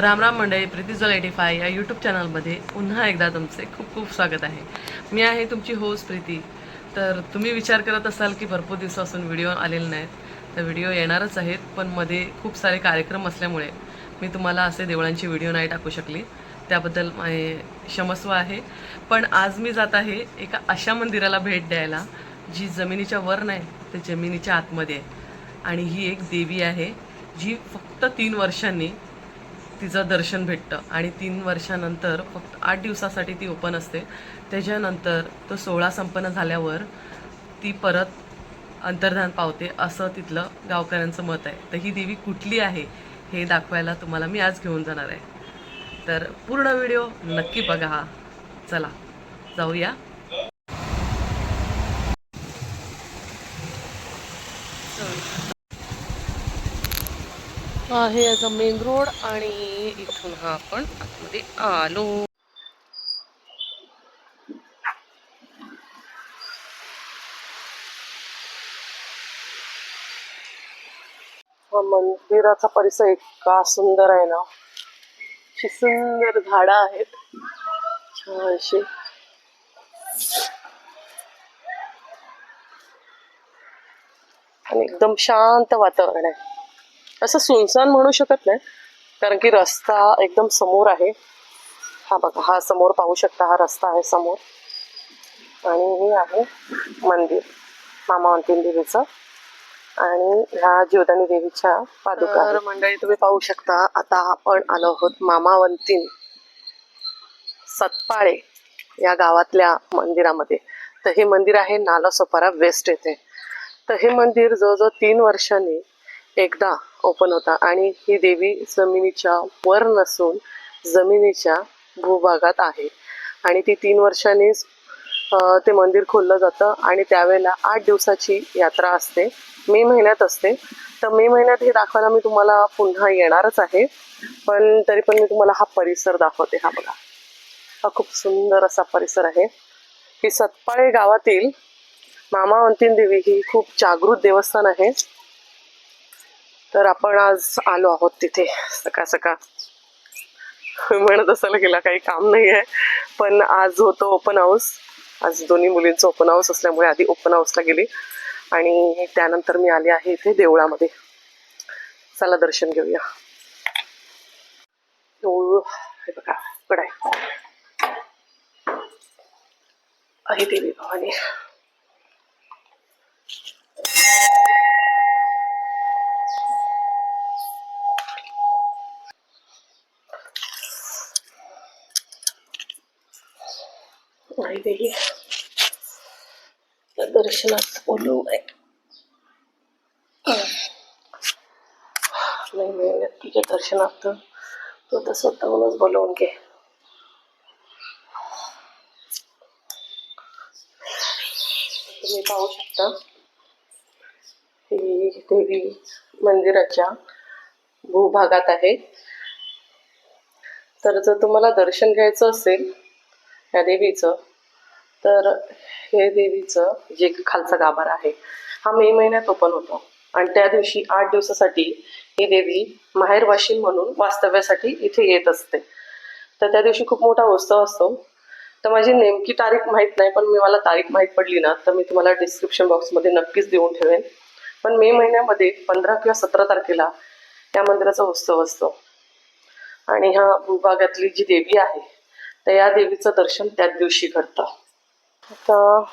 राम राम मंडळी प्रीतीजल एटी फाय या यूट्यूब चॅनलमध्ये पुन्हा एकदा तुमचे खूप खूप स्वागत आहे. मी आहे तुमची होस प्रीती. तर तुम्ही विचार करत असाल की भरपूर दिवसापासून व्हिडिओ आलेले नाहीत. तर व्हिडिओ येणारच आहेत पण मध्ये खूप सारे कार्यक्रम असल्यामुळे मी तुम्हाला असे देवळांची व्हिडिओ नाही टाकू शकली. त्याबद्दल क्षमस्व आहे. पण आज मी जात आहे एका अशा मंदिराला भेट द्यायला जी जमिनीच्या वर नाही तर जमिनीच्या आतमध्ये आहे. आणि ही एक देवी आहे जी फक्त तीन वर्षांनी तिचं दर्शन भेटतं आणि तीन वर्षानंतर फक्त आठ दिवसासाठी ती ओपन असते. त्याच्यानंतर तो सोहळा संपन्न झाल्यावर ती परत अंतर्धान पावते असं तिथलं गावकऱ्यांचं मत आहे. तर ही देवी कुठली आहे हे दाखवायला तुम्हाला मी आज घेऊन जाणार आहे. तर पूर्ण व्हिडिओ नक्की बघा. चला जाऊया. आहे याचा मेन रोड आणि इथून हा आपण आतमध्ये आलो. मंदिराचा परिसर इतका सुंदर आहे ना. अशी सुंदर झाड आहेत. छानशी. आणि एकदम शांत वातावरण आहे. असं सुनसान म्हणू शकत नाही. कारण की रस्ता एकदम समोर आहे. हा बघा हा समोर पाहू शकता हा रस्ता आहे समोर. आणि हे आहे मंदिर मामा अंतिम देवीचं आणि ह्या जीवदानी देवीच्या पादुका मंडळी तुम्ही पाहू शकता आता आपण आलो आहोत मामावंतीन सतपाळे या गावातल्या मंदिरामध्ये. तर हे मंदिर आहे नालासोपारा वेस्ट येथे. तर हे मंदिर जवळजवळ तीन वर्षांनी एकदा ओपन होता आणि ही देवी जमिनीच्या वर नसून जमिनीच्या भूभागात आहे. आणि ती तीन वर्षांनीच ते मंदिर खोललं जातं आणि त्यावेळेला आठ दिवसाची यात्रा असते. मे महिन्यात असते. तर मे महिन्यात हे दाखवायला मी तुम्हाला पुन्हा येणारच आहे. पण तरी पण मी तुम्हाला हा परिसर दाखवते. हा बघा. हा खूप सुंदर असा परिसर आहे. ही सतपाळे गावातील मामा अंतिम देवी ही खूप जागृत देवस्थान आहे. तर आपण आज आलो आहोत तिथे. सकाळ सकाळ. म्हणत असायला गेला काही काम नाही आहे पण आज होतं ओपन हाऊस आज दोन्ही मुलींचं ओपन हाऊस असल्यामुळे आधी ओपन हाऊसला गेली. आणि त्यानंतर मी आले आहे इथे देवळामध्ये. चला दर्शन घेऊया. देऊळ हे बघा कडाय आहे. आहे देवी भवानी आई देवी. त्या दर्शनात बोलू नाही नाही तुझ्या दर्शनात तू तर स्वतःहूनच बोलवून घे. तुम्ही पाहू शकता. ही देवी मंदिराच्या भूभागात आहे. तर जर तुम्हाला दर्शन घ्यायचं असेल या देवीचं तर हे देवीचं जे खालचा गाभार आहे हा मे महिन्यात ओपन होतो. आणि त्या दिवशी आठ दिवसासाठी ही देवी माहेर वाशिम म्हणून वास्तव्यासाठी इथे येत असते. तर त्या दिवशी खूप मोठा उत्सव असतो. तर माझी नेमकी तारीख माहीत नाही पण मी मला तारीख माहीत पडली ना तर मी तुम्हाला डिस्क्रिप्शन बॉक्समध्ये नक्कीच देऊन ठेवेन. पण मे महिन्यामध्ये पंधरा किंवा सतरा तारखेला या मंदिराचा उत्सव असतो. आणि ह्या भूभागातली जी देवी आहे तर या देवीचं दर्शन त्याच दिवशी घडतं. आता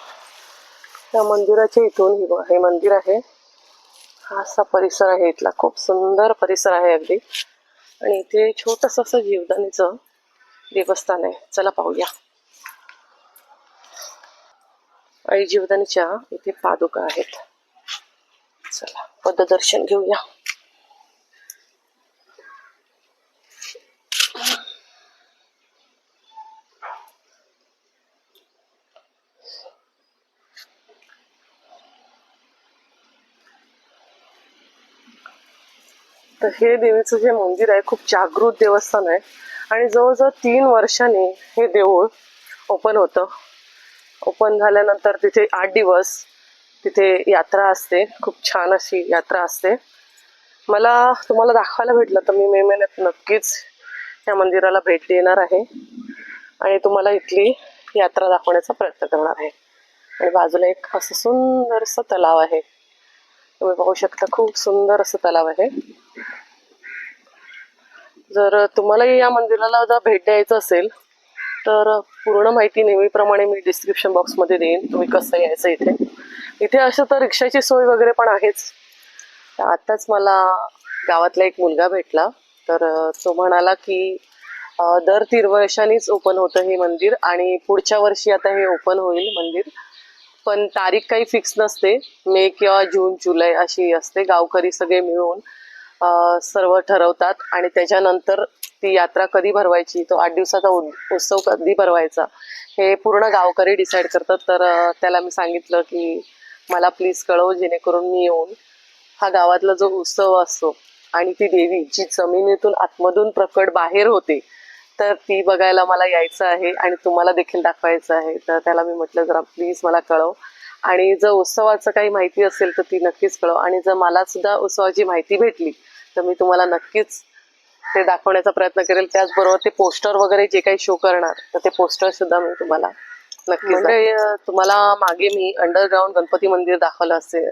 या मंदिराच्या इथून हे बघा, हे मंदिर आहे. हा असा परिसर आहे इथला. खूप सुंदर परिसर आहे अगदी. आणि इथे छोटस असं जीवदानीचं देवस्थान आहे. चला पाहूया. आई जीवदानीच्या इथे पादुका आहेत. चला पददर्शन घेऊया. तर हे देवीचं जे मंदिर आहे खूप जागृत देवस्थान आहे. आणि जवळजवळ तीन वर्षांनी हे देऊळ ओपन होतं. ओपन झाल्यानंतर तिथे आठ दिवस तिथे यात्रा असते. खूप छान अशी यात्रा असते. मला तुम्हाला दाखवायला भेटलं तर मी मे महिन्यात नक्कीच या मंदिराला भेट देणार आहे. आणि तुम्हाला इथली यात्रा दाखवण्याचा प्रयत्न करणार आहे. आणि बाजूला एक असं सुंदरसं तलाव आहे. तुम्ही पाहू शकता खूप सुंदर असं तलाव आहे. जर तुम्हालाही या मंदिराला जर भेट द्यायचं असेल तर पूर्ण माहिती नेहमीप्रमाणे मी डिस्क्रिप्शन बॉक्समध्ये देईन तुम्ही कसं यायचं इथे. इथे असं तर रिक्षाची सोय वगैरे पण आहेच. आत्ताच आताच मला गावातला एक मुलगा भेटला तर तो म्हणाला की दर तीन वर्षांनीच ओपन होतं हे मंदिर आणि पुढच्या वर्षी आता हे ओपन होईल मंदिर. पण तारीख काही फिक्स नसते. मे किंवा जून जुलै अशी असते. गावकरी सगळे मिळून सर्व ठरवतात आणि त्याच्यानंतर ती यात्रा कधी भरवायची? तो आठ दिवसाचा उत्सव कधी भरवायचा? हे पूर्ण गावकरी डिसाईड करतात. तर त्याला मी सांगितलं की मला प्लीज कळव जेणेकरून मी येऊन हा गावातला जो उत्सव असतो आणि ती देवी जी जमिनीतून आतमधून प्रकट बाहेर होते तर ती बघायला मला यायचं आहे आणि तुम्हाला देखील दाखवायचं आहे. तर त्याला मी म्हटलं जरा प्लीज मला कळव. आणि जर उत्सवाचं काही माहिती असेल तर ती नक्कीच कळव. आणि जर मला सुद्धा उत्सवाची माहिती भेटली तर मी तुम्हाला नक्कीच ते दाखवण्याचा प्रयत्न करेल. त्याचबरोबर ते पोस्टर वगैरे जे काही शो करणार तर ते पोस्टर सुद्धा मी तुम्हाला नक्की म्हणजे तुम्हाला मागे मी अंडरग्राऊंड गणपती मंदिर दाखवलं असेल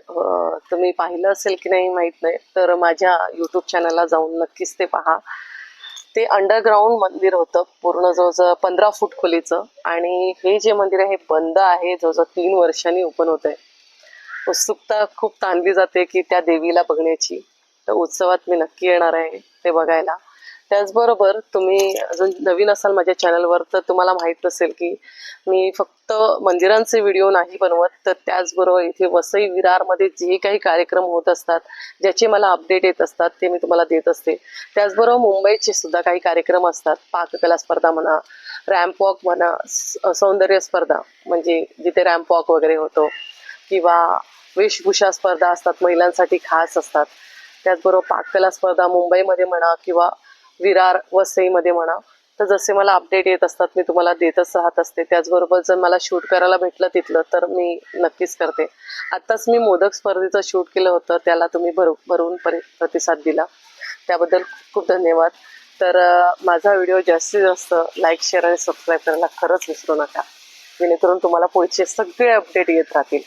तुम्ही पाहिलं असेल की नाही माहीत नाही तर माझ्या युट्यूब चॅनलला जाऊन नक्कीच ते पहा. ते अंडरग्राऊंड मंदिर होतं पूर्ण जवळजवळ पंधरा फूट खोलीचं. आणि हे जे मंदिर आहे हे बंद आहे जवळजवळ तीन वर्षांनी ओपन होत आहे उत्सुकता खूप ताणली जाते की त्या देवीला बघण्याची. तर उत्सवात मी नक्की येणार आहे ते बघायला. त्याचबरोबर तुम्ही अजून नवीन असाल माझ्या चॅनलवर तर तुम्हाला माहीत नसेल की मी फक्त मंदिरांचे व्हिडिओ नाही बनवत तर त्याचबरोबर इथे वसई विरारमध्ये जे काही कार्यक्रम होत असतात ज्याचे मला अपडेट येत असतात ते मी तुम्हाला देत असते. त्याचबरोबर मुंबईचे सुद्धा काही कार्यक्रम असतात पाककला स्पर्धा म्हणा रॅम्प वॉक म्हणा स- सौंदर्य स्पर्धा म्हणजे जिथे रॅम्प वॉक वगैरे होतो किंवा वेशभूषा स्पर्धा असतात महिलांसाठी खास असतात. त्याचबरोबर पाककला स्पर्धा मुंबईमध्ये म्हणा किंवा विरार वसईमध्ये म्हणा. तर जसे मला अपडेट येत असतात मी तुम्हाला देतच राहत असते. त्याचबरोबर जर मला शूट करायला भेटलं तिथलं तर मी नक्कीच करते. आत्ताच मी मोदक स्पर्धेचं शूट केलं होतं त्याला तुम्ही भरू भरून परि प्रतिसाद दिला. त्याबद्दल खूप धन्यवाद. तर माझा व्हिडिओ जास्तीत जास्त लाईक शेअर आणि सबस्क्राईब करायला खरंच विसरू नका. जेणेकरून तुम्हाला पुढचे सगळे अपडेट येत राहतील.